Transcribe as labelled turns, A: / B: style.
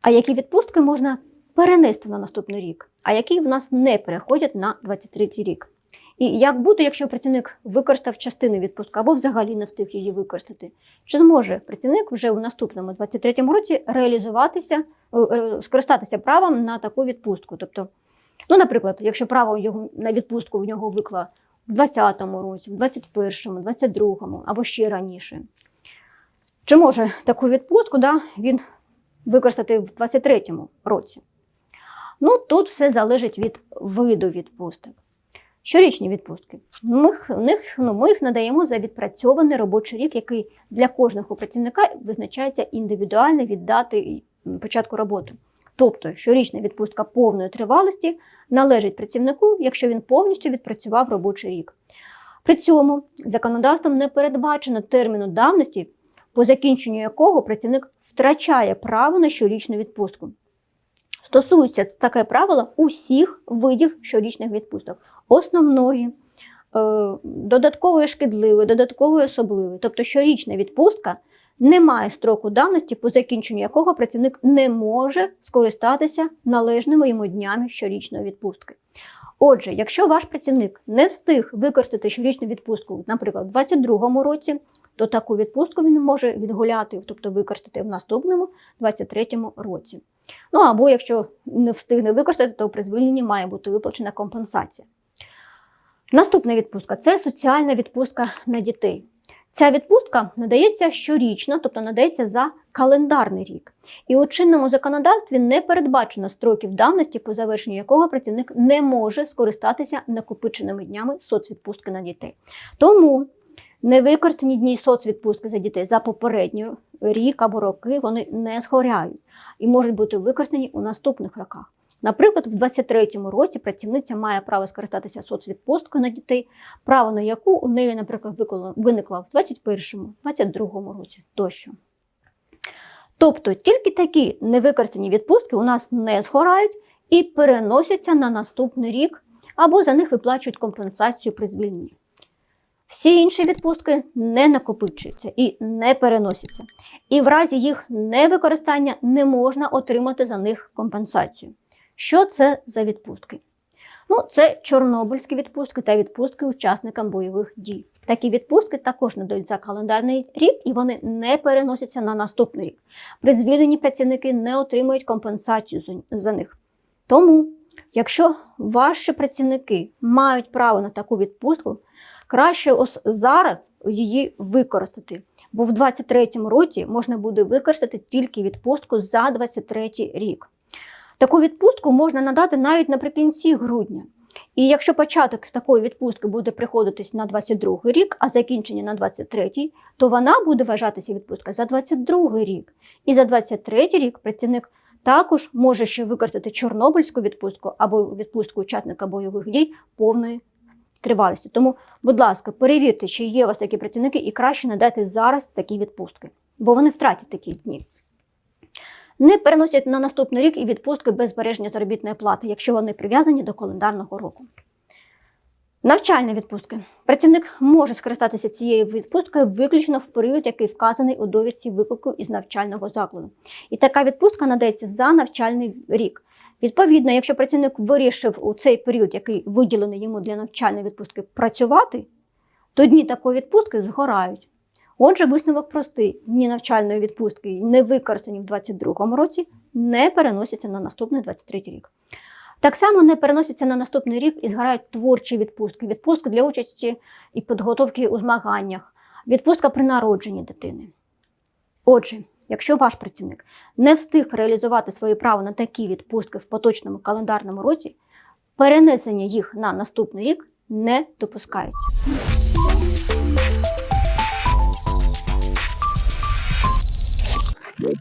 A: А які відпустки можна перенести на наступний рік, а які в нас не переходять на 23 рік? І як буде, якщо працівник використав частину відпустку або взагалі не встиг її використати? Чи зможе працівник вже у наступному 23-му році реалізуватися, е, е, скористатися правом на таку відпустку? Тобто, ну, наприклад, якщо право його на відпустку в нього викло в 20-му році, в 21-му, 22-му або ще раніше. Чи може таку відпустку да, він використати в 23-му році? Ну, тут все залежить від виду відпусток. Щорічні відпустки. Ми, них, ну, ми їх надаємо за відпрацьований робочий рік, який для кожного працівника визначається індивідуально від дати початку роботи. Тобто щорічна відпустка повної тривалості належить працівнику, якщо він повністю відпрацював робочий рік. При цьому законодавством не передбачено терміну давності, по закінченню якого працівник втрачає право на щорічну відпустку. Стосується таке правило усіх видів щорічних відпусток: основної, е, додаткової шкідливої, додаткової особливої. Тобто щорічна відпустка не має строку давності, по закінченню якого працівник не може скористатися належними йому днями щорічної відпустки. Отже, якщо ваш працівник не встиг використати щорічну відпустку, наприклад, у 2022 році, то таку відпустку він може відгуляти, тобто використати в наступному 2023 році. Ну або якщо не встигне використати, то при звільненні має бути виплачена компенсація. Наступна відпустка це соціальна відпустка на дітей. Ця відпустка надається щорічно, тобто надається за календарний рік. І у чинному законодавстві не передбачено строків давності, по завершенню якого працівник не може скористатися накопиченими днями соцвідпустки на дітей. Тому невикористані дні соцвідпустки за дітей за попередній рік або роки вони не згоряють і можуть бути використані у наступних роках. Наприклад, в 2023 році працівниця має право скористатися соцвідпусткою на дітей, право на яку у неї, наприклад, виникло в 2021, 2022 році тощо. Тобто тільки такі невикористані відпустки у нас не згорають і переносяться на наступний рік, або за них виплачують компенсацію при звільненні. Всі інші відпустки не накопичуються і не переносяться. І в разі їх невикористання не можна отримати за них компенсацію. Що це за відпустки? Ну, це чорнобильські відпустки та відпустки учасникам бойових дій. Такі відпустки також надають за календарний рік і вони не переносяться на наступний рік. При звільненні працівники не отримують компенсацію за- них. Тому, якщо ваші працівники мають право на таку відпустку, краще ось зараз її використати. Бо в 2023 році можна буде використати тільки відпустку за 2023 рік. Таку відпустку можна надати навіть наприкінці грудня. І якщо початок такої відпустки буде приходитись на 22 рік, а закінчення на 23, то вона буде вважатися відпустка за 22 рік. І за 23 рік працівник також може ще використати чорнобильську відпустку або відпустку учасника бойових дій повної тривалості. Тому, будь ласка, перевірте, чи є у вас такі працівники, і краще надати зараз такі відпустки, бо вони втратять такі дні. Не переносять на наступний рік і відпустки без збереження заробітної плати, якщо вони прив'язані до календарного року. Навчальні відпустки. Працівник може скористатися цією відпусткою виключно в період, який вказаний у довідці виклику із навчального закладу. І така відпустка надається за навчальний рік. Відповідно, якщо працівник вирішив у цей період, який виділений йому для навчальної відпустки, працювати, то дні такої відпустки згорають. Отже, висновок простий: дні навчальної відпустки, не використані в 2022 році, не переносяться на наступний 23 рік. Так само не переносяться на наступний рік і згорають творчі відпустки, відпустки для участі і підготовки у змаганнях, відпустка при народженні дитини. Отже, якщо ваш працівник не встиг реалізувати своє право на такі відпустки в поточному календарному році, перенесення їх на наступний рік не допускається. good.